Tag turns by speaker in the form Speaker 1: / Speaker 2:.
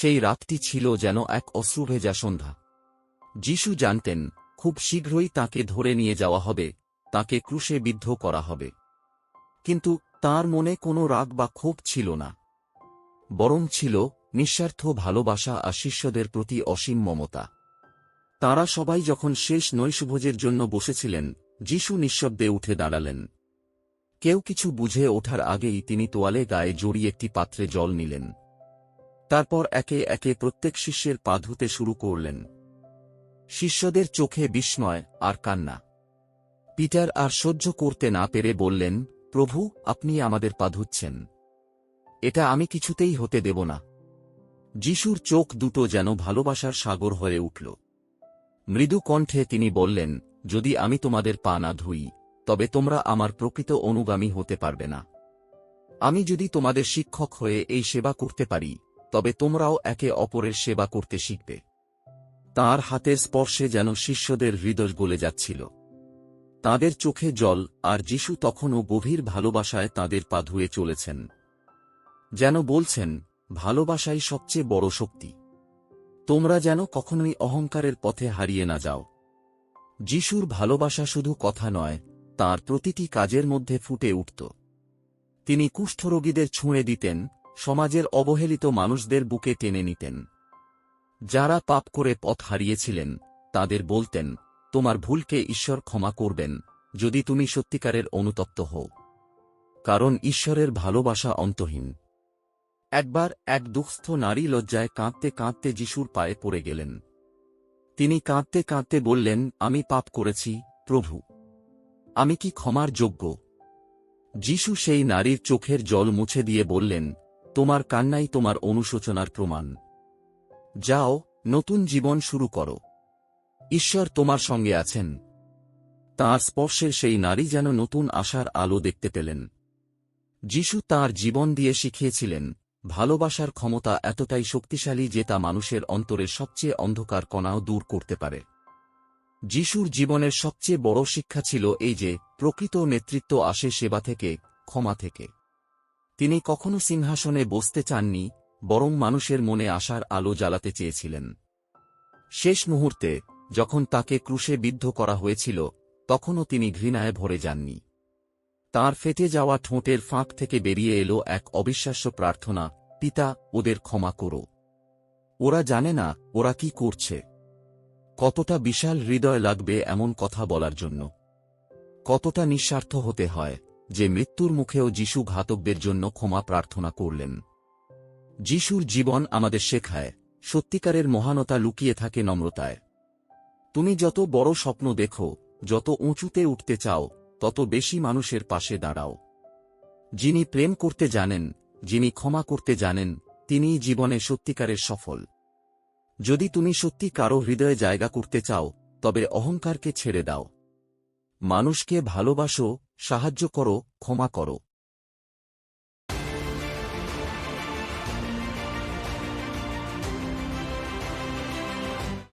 Speaker 1: সেই রাতটি ছিল যেন এক অশ্রুভেজা সন্ধ্যা। যিশু জানতেন, খুব শীঘ্রই তাকে ধরে নিয়ে যাওয়া হবে, তাকে ক্রুশে বিদ্ধ করা হবে। কিন্তু তার মনে কোনো রাগ বা ক্ষোভ ছিল না। বরং ছিল নিঃস্বার্থ ভালোবাসা আর শিষ্যদের প্রতি অসীম মমতা। তারা সবাই যখন শেষ নৈশভোজের জন্য বসেছিলেন, যিশু নিঃশব্দে উঠে দাঁড়ালেন। কেউ কিছু বুঝে ওঠার আগেই তিনি তোয়ালে গায়ে জড়িয়ে একটি পাত্রে জল নিলেন। তারপর একে একে প্রত্যেক শিষ্যের পা ধুতে শুরু করলেন। শিষ্যদের চোখে বিস্ময় আর কান্না। পিটার আর সহ্য করতে না পেরে বললেন, প্রভু, আপনি আমাদের পা ধুচ্ছেন। এটা আমি কিছুতেই হতে দেব না যিশুর চোখ দুটো যেন ভালোবাসার সাগর হয়ে উঠল। মৃদু কণ্ঠে তিনি বললেন, যদি আমি তোমাদের পা না ধুই, তবে তোমরা আমার প্রকৃত অনুগামী হতে পারবে না। আমি যদি তোমাদের শিক্ষক হয়ে এই সেবা করতে পারি তবে তোমরাও একে অপরের সেবা করতে শিখবে। তার হাতের স্পর্শে যেন শিষ্যদের হৃদয় গলে যাচ্ছিল। তাদের চোখে জল আর যিশু তখনও গভীর ভালোবাসায় তাদের পা ধুয়ে চলেছেন। যেন বলছেন, ভালোবাসাই সবচেয়ে বড় শক্তি। তোমরা যেন কখনোই অহংকারের পথে হারিয়ে না যাও। যিশুর ভালোবাসা শুধু কথা নয়, তার প্রতিটি কাজের মধ্যে ফুটে উঠত। তিনি কুষ্ঠরোগীদের ছুঁড়ে দিতেন সমাজের অবহেলিত মানুষদের বুকে টেনে নিতেন। যারা পাপ করে পথ হারিয়েছিলেন, তাদের বলতেন, তোমার ভুলকে ঈশ্বর ক্ষমা করবেন, যদি তুমি সত্যিকারের অনুতপ্ত হও। কারণ ঈশ্বরের ভালোবাসা অন্তহীন। একবার এক দুঃস্থ নারী লজ্জায় কাঁদতে কাঁদতে যিশুর পায়ে পড়ে গেলেন। তিনি কাঁদতে কাঁদতে বললেন, আমি পাপ করেছি, প্রভু। আমি কি ক্ষমার যোগ্য? যিশু সেই নারীর চোখের জল মুছে দিয়ে বললেন তোমার কান্নাই তোমার অনুশোচনার প্রমাণ। যাও, নতুন জীবন শুরু করো। ঈশ্বর তোমার সঙ্গে আছেন। তাঁর স্পর্শের সেই নারী যেন নতুন আশার আলো দেখতে পেলেন। যিশু তার জীবন দিয়ে শিখিয়েছিলেন, ভালোবাসার ক্ষমতা এতটাই শক্তিশালী যে তা মানুষের অন্তরের সবচেয়ে অন্ধকার কণাও দূর করতে পারে। যিশুর জীবনের সবচেয়ে বড় শিক্ষা ছিল এই যে, প্রকৃত নেতৃত্ব আসে সেবা থেকে, ক্ষমা থেকে। তিনি কখনো সিংহাসনে বসতে চাননি, বরং মানুষের মনে আসার আলো জ্বালাতে চেয়েছিলেন। শেষ মুহূর্তে, যখন তাকে ক্রুশে বিদ্ধ করা হয়েছিল, তখনও তিনি ঘৃণায় ভরে যাননি। তার ফেটে যাওয়া ঠোঁটের ফাঁক থেকে বেরিয়ে এলো এক অবিশ্বাস্য প্রার্থনা, পিতা, ওদের ক্ষমা করো। ওরা জানে না, ওরা কি করছে। কতটা বিশাল হৃদয় লাগবে এমন কথা বলার জন্য। কতটা নিঃস্বার্থ হতে হয়। যে মৃত্যুর মুখেও যিশু ঘাতকদের জন্য ক্ষমা প্রার্থনা করলেন। যিশুর জীবন আমাদের শেখায়, সত্যিকারের মহানতা লুকিয়ে থাকে নম্রতায়। তুমি যত বড় স্বপ্ন দেখো, যত উঁচুতে উঠতে চাও, তত বেশি মানুষের পাশে দাঁড়াও। যিনি প্রেম করতে জানেন, যিনি ক্ষমা করতে জানেন তিনিই জীবনে সত্যিকারের সফল। যদি তুমি সত্যি কারও হৃদয়ে জায়গা করতে চাও, তবে অহংকারকে ছেড়ে দাও। মানুষকে ভালোবাসো সাহায্য করো ক্ষমা করো।